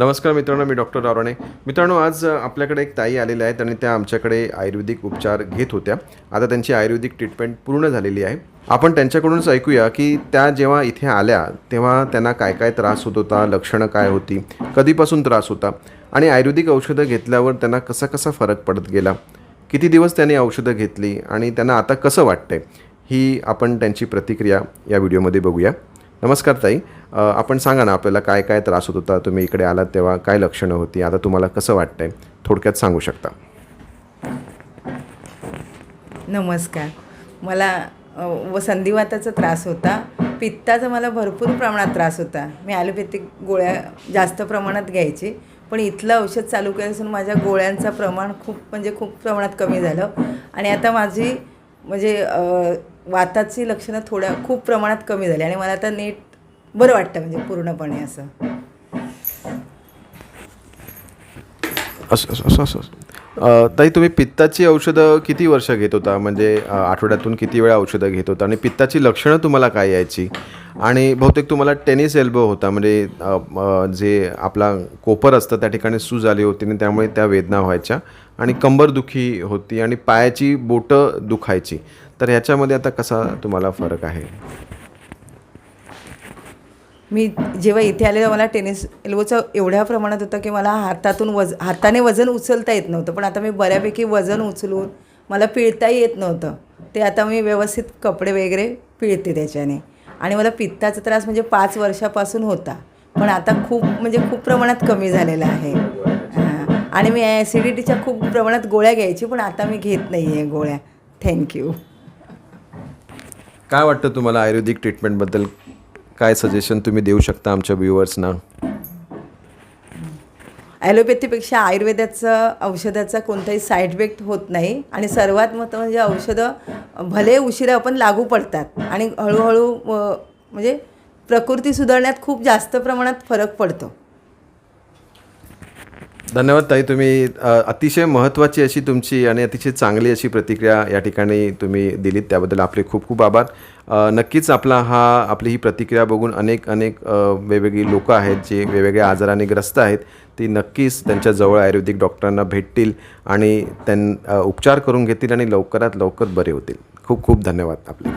नमस्कार मित्रांनो मी डॉक्टर रावणे मित्रांनो आज आपल्याकडे एक ताई आलेल्या आहेत आणि त्या आमच्याकडे आयुर्वेदिक उपचार घेत होत्या. आता त्यांची आयुर्वेदिक ट्रीटमेंट पूर्ण झालेली आहे. आपण त्यांच्याकडूनच ऐकूया की त्या जेव्हा इथे आल्या तेव्हा त्यांना काय काय त्रास होत होता लक्षणं काय होती कधीपासून त्रास होता आणि आयुर्वेदिक औषधं घेतल्यावर त्यांना कसा कसा फरक पडत गेला किती दिवस त्यांनी औषधं घेतली आणि त्यांना आता कसं वाटतंय ही आपण त्यांची प्रतिक्रिया या व्हिडिओमध्ये बघूया. नमस्कार ताई. आपण सांगा ना आपल्याला काय काय त्रास होत होता? तुम्ही इकडे आलात तेव्हा काय लक्षणं होती? आता तुम्हाला कसं वाटतंय? थोडक्यात सांगू शकता? नमस्कार. मला व संधिवाताचा त्रास होता. पित्ताचा मला भरपूर प्रमाणात त्रास होता. मी ॲलोपॅथिक गोळ्या जास्त प्रमाणात घ्यायची. पण इथलं औषध चालू केल्यासून माझ्या गोळ्यांचं प्रमाण खूप म्हणजे खूप प्रमाणात कमी झालं. आणि आता माझी म्हणजे वाताची लक्षणं थोड्या खूप प्रमाणात कमी झाली आणि मला आता नीट बरं वाटतं म्हणजे पूर्णपणे असं. असं असं असं ताई तुम्ही पित्ताची औषधं किती वर्ष घेत होता? म्हणजे आठवड्यातून किती वेळा औषधं घेत होता? आणि पित्ताची लक्षणं तुम्हाला काय यायची? आणि बहुतेक तुम्हाला टेनिस एल्बो होता म्हणजे जे आपला कोपर असतं त्या ठिकाणी सूज आली होती आणि त्यामुळे त्या वेदना व्हायच्या. आणि कंबरदुखी होती आणि पायाची बोटं दुखायची. तर ह्याच्यामध्ये आता कसा तुम्हाला फरक आहे? मी जेव्हा इथे आले तेव्हा मला टेनिस एल्बोचा एवढ्या प्रमाणात होता की मला हातातून वज हाताने वजन उचलता येत नव्हतं. पण आता मी बऱ्यापैकी वजन उचलून मला पिळताही येत नव्हतं. ते आता मी व्यवस्थित कपडे वगैरे पिळते त्याच्याने. आणि मला पित्ताचा त्रास म्हणजे पाच वर्षापासून होता. पण आता खूप म्हणजे खूप प्रमाणात कमी झालेला आहे. हां. आणि मी ॲसिडिटीच्या खूप प्रमाणात गोळ्या घ्यायची पण आता मी घेत नाही आहे गोळ्या थँक्यू काय वाटतं तुम्हाला आयुर्वेदिक ट्रीटमेंटबद्दल काय सजेशन तुम्ही देऊ शकता आमच्या व्ह्युअर्सना ॲलोपॅथीपेक्षा आयुर्वेदाचं औषधाचा कोणताही साईड इफेक्ट होत नाही. आणि सर्वात महत्त्व म्हणजे औषधं भले उशिरा पण लागू पडतात. आणि हळूहळू म्हणजे प्रकृती सुधारण्यात खूप जास्त प्रमाणात फरक पडतो. धन्यवाद ताई तुम्ही अतिशय महत्त्वाची अशी तुमची आणि अतिशय चांगली अशी प्रतिक्रिया या ठिकाणी तुम्ही दिलीत. त्याबद्दल आपले खूप खूप आभार. नक्कीच आपला हा आपली ही प्रतिक्रिया बघून अनेक अनेक वेगवेगळी लोकं आहेत जे वेगवेगळ्या आजाराने ग्रस्त आहेत. ती नक्कीच त्यांच्या जवळ आयुर्वेदिक डॉक्टरांना भेटतील आणि त्यां उपचार करून घेतील आणि लवकरात लवकर बरे होतील. खूप खूप धन्यवाद आपले.